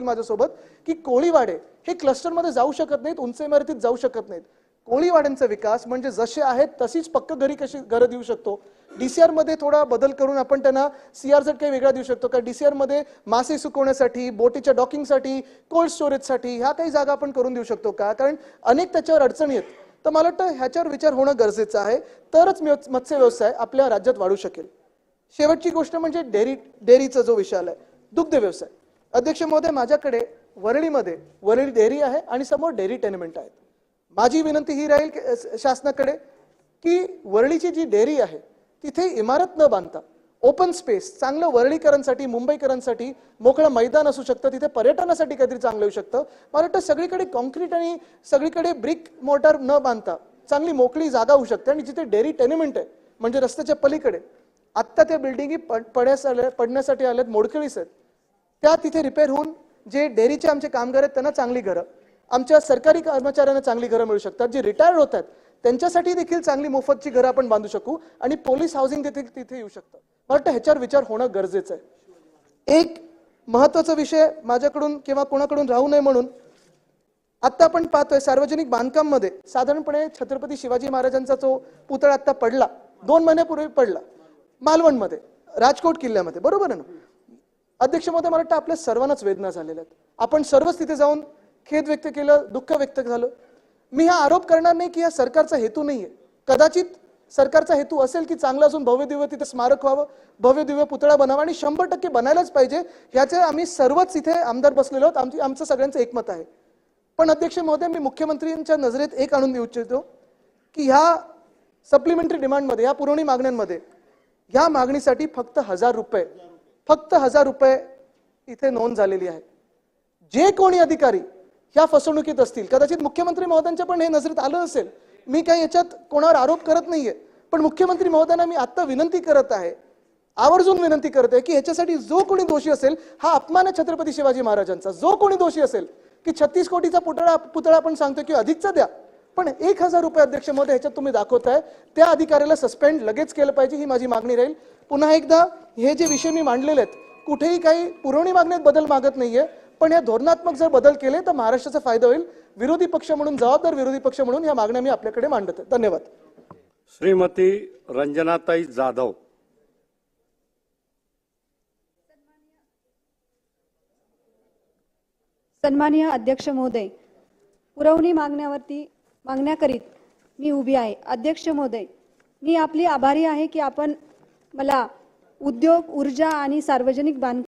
असतील माझ्यासोबत की कोळीवाडे हे क्लस्टरमध्ये जाऊ शकत नाहीत उंच इमारतीत जाऊ शकत नाहीत. कोळीवाड्यांचा विकास म्हणजे जसे आहेत तशीच पक्क घरी कशी घरं देऊ शकतो. डीसीआरमध्ये थोडा बदल करून आपण त्यांना सीआरझेड काही वेगळा देऊ शकतो. का डीसीआरमध्ये मासे सुकवण्यासाठी बोटीच्या डॉकिंगसाठी कोल्ड स्टोरेजसाठी ह्या काही जागा आपण करून देऊ शकतो का? कारण अनेक त्याच्यावर अडचणी आहेत. तर मला वाटतं ह्याच्यावर विचार होणं गरजेचं आहे. तरच मत्स्य व्यवसाय आपल्या राज्यात वाढू शकेल. शेवटची गोष्ट म्हणजे डेअरी डेअरीचा जो विषय आलाय दुग्ध व्यवसाय अध्यक्ष महोदय माझ्याकडे वरळीमध्ये वरळी डेअरी आहे आणि समोर डेअरी टेनमेंट आहेत. माझी विनंती ही राहील शासनाकडे की वरळीची जी डेअरी आहे तिथे इमारत न बांधता ओपन स्पेस चांगलं वरळीकरांसाठी मुंबईकरांसाठी मोकळं मैदान असू शकतं तिथे पर्यटनासाठी काहीतरी चांगलं येऊ शकतं. मला वाटतं सगळीकडे कॉन्क्रीट आणि सगळीकडे ब्रिक मोटार न बांधता चांगली मोकळी जागा होऊ शकते आणि जिथे डेअरी टेनमेंट आहे म्हणजे रस्त्याच्या पलीकडे आत्ता त्या बिल्डिंगी पड पडण्यास आल्या पडण्यासाठी आल्यात मोडकळीस आहेत त्या तिथे रिपेअर होऊन जे डेअरीचे आमचे कामगार आहेत त्यांना चांगली घरं आमच्या सरकारी कर्मचाऱ्यांना चांगली घरं मिळू शकतात. जे रिटायर्ड होत आहेत त्यांच्यासाठी देखील चांगली मोफतची घरं आपण बांधू शकू आणि पोलीस हाऊसिंग देखील तिथे येऊ शकतं. मला वाटतं ह्याच्यावर विचार होणं गरजेचं आहे. एक महत्त्वाचा विषय माझ्याकडून किंवा कोणाकडून राहू नये म्हणून आत्ता आपण पाहतोय सार्वजनिक बांधकाममध्ये साधारणपणे छत्रपती शिवाजी महाराजांचा जो पुतळा आत्ता पडला दोन महिन्यापूर्वी पडला मालवणमध्ये राजकोट किल्ल्यामध्ये बरोबर आहे ना? अध्यक्ष महोदय मला वाटतं आपल्या सर्वांनाच वेदना झालेल्या आहेत. आपण सर्वच तिथे जाऊन खेद व्यक्त केलं दुःख व्यक्त झालं. मी हा आरोप करणार नाही की हा सरकारचा हेतू नाही आहे कदाचित सरकारचा हेतू असेल की चांगलं अजून भव्य दिव्य तिथे स्मारक व्हावं भव्य दिव्य पुतळा बनावा आणि शंभर टक्के बनायलाच पाहिजे ह्याचे आम्ही सर्वच इथे आमदार बसलेलो आहोत. आमची आमचं सगळ्यांचं एकमत आहे. पण अध्यक्ष महोदय मी मुख्यमंत्र्यांच्या नजरेत एक आणून देऊ इच्छितो की ह्या सप्लिमेंटरी डिमांडमध्ये या पुरवणी मागण्यांमध्ये ह्या मागणीसाठी फक्त हजार रुपये फक्त हजार रुपये इथे नोंद झालेली आहे. जे कोणी अधिकारी ह्या फसवणुकीत असतील कदाचित मुख्यमंत्री महोदयांच्या पण हे नजरेत आलं असेल मी काही याच्यात कोणावर आरोप करत नाहीये पण मुख्यमंत्री महोदयांना मी आत्ता विनंती करत आहे आवर्जून विनंती करत आहे की ह्याच्यासाठी जो कोणी दोषी असेल हा अपमान आहे छत्रपती शिवाजी महाराजांचा. जो कोणी दोषी असेल की छत्तीस कोटीचा पुतळा पुतळा आपण सांगतो की अधिकचा द्या पण एक हजार रुपये अध्यक्ष महोदय ह्याच्यात तुम्ही दाखवताय त्या अधिकाऱ्याला सस्पेंड लगेच केलं पाहिजे ही माझी मागणी राहील. पुन्हा एकदा हे जे विषय मी मांडलेले आहेत कुठेही काही पुरवणी मागण्यात बदल मागत नाहीये पण या धोरणात्मक जर बदल केले तर महाराष्ट्राचा फायदा होईल. विरोधी पक्ष म्हणून जबाबदार विरोधी पक्ष म्हणून या मागण्या मी आपल्याकडे मांडत आहे. धन्यवाद. श्रीमती रंजनाताई जाधव. सन्माननीय अध्यक्ष महोदय पुरवणी मागण्यावरती मागण्या करीत मी उभी आहे. अध्यक्ष महोदय मी आपली आभारी आहे की आपण मला उद्योग ऊर्जा आणि सार्वजनिक बांध